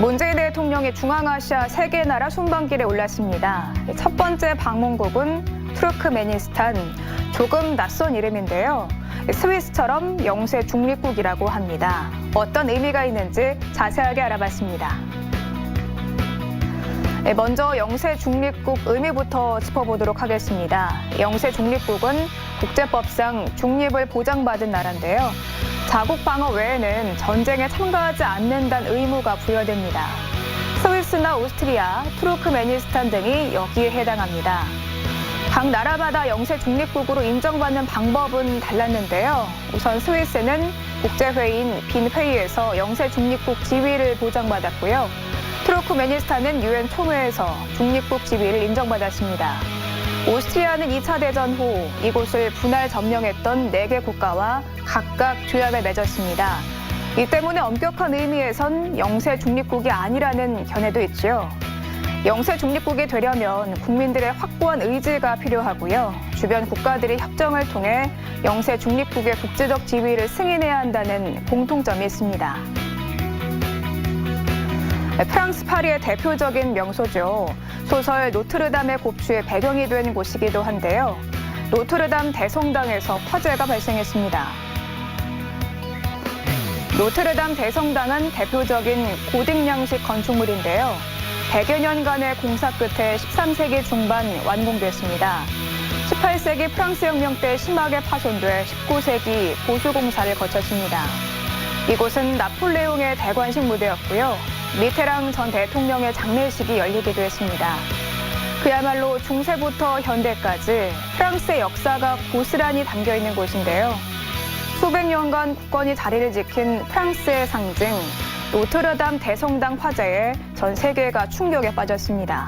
문재인 대통령이 중앙아시아 세 개 나라 순방길에 올랐습니다. 첫 번째 방문국은 투르크메니스탄, 조금 낯선 이름인데요. 스위스처럼 영세 중립국이라고 합니다. 어떤 의미가 있는지 자세하게 알아봤습니다. 네, 먼저 영세 중립국 의미부터 짚어보도록 하겠습니다. 영세 중립국은 국제법상 중립을 보장받은 나라인데요. 자국 방어 외에는 전쟁에 참가하지 않는다는 의무가 부여됩니다. 스위스나 오스트리아, 투르크메니스탄 등이 여기에 해당합니다. 각 나라마다 영세 중립국으로 인정받는 방법은 달랐는데요. 우선 스위스는 국제회의인 빈 회의에서 영세 중립국 지위를 보장받았고요. 투르크메니스탄은 유엔 총회에서 중립국 지위를 인정받았습니다. 오스트리아는 2차 대전 후 이곳을 분할 점령했던 4개 국가와 각각 조약을 맺었습니다. 이 때문에 엄격한 의미에선 영세 중립국이 아니라는 견해도 있지요. 영세 중립국이 되려면 국민들의 확고한 의지가 필요하고요. 주변 국가들이 협정을 통해 영세 중립국의 국제적 지위를 승인해야 한다는 공통점이 있습니다. 네, 프랑스 파리의 대표적인 명소죠. 소설 노트르담의 고추의 배경이 된 곳이기도 한데요. 노트르담 대성당에서 화재가 발생했습니다. 노트르담 대성당은 대표적인 고딕 양식 건축물인데요. 100여 년간의 공사 끝에 13세기 중반 완공됐습니다. 18세기 프랑스 혁명 때 심하게 파손돼 19세기 보수 공사를 거쳤습니다. 이곳은 나폴레옹의 대관식 무대였고요. 미테랑 전 대통령의 장례식이 열리기도 했습니다. 그야말로 중세부터 현대까지 프랑스의 역사가 고스란히 담겨 있는 곳인데요. 수백 년간 국권이 자리를 지킨 프랑스의 상징 노트르담 대성당 화재에 전 세계가 충격에 빠졌습니다.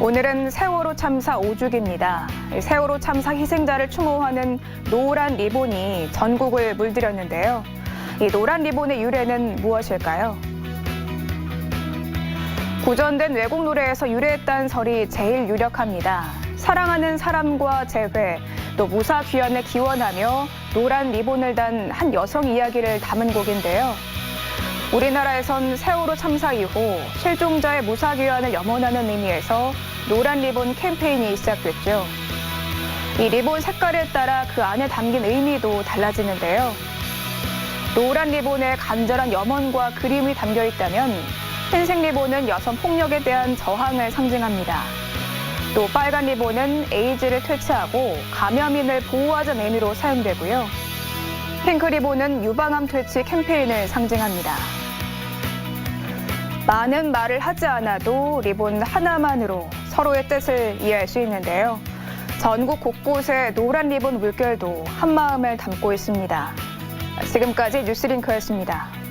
오늘은 세월호 참사 5주기입니다. 세월호 참사 희생자를 추모하는 노란 리본이 전국을 물들였는데요. 이 노란 리본의 유래는 무엇일까요? 구전된 외국 노래에서 유래했다는 설이 제일 유력합니다. 사랑하는 사람과 재회, 또 무사 귀환을 기원하며 노란 리본을 단 한 여성 이야기를 담은 곡인데요. 우리나라에선 세월호 참사 이후 실종자의 무사 귀환을 염원하는 의미에서 노란 리본 캠페인이 시작됐죠. 이 리본 색깔에 따라 그 안에 담긴 의미도 달라지는데요. 노란 리본에 간절한 염원과 그림이 담겨 있다면 흰색 리본은 여성 폭력에 대한 저항을 상징합니다. 또 빨간 리본은 에이즈를 퇴치하고 감염인을 보호하자는 의미로 사용되고요. 핑크 리본은 유방암 퇴치 캠페인을 상징합니다. 많은 말을 하지 않아도 리본 하나만으로 서로의 뜻을 이해할 수 있는데요. 전국 곳곳에 노란 리본 물결도 한마음을 담고 있습니다. 지금까지 뉴스링크였습니다.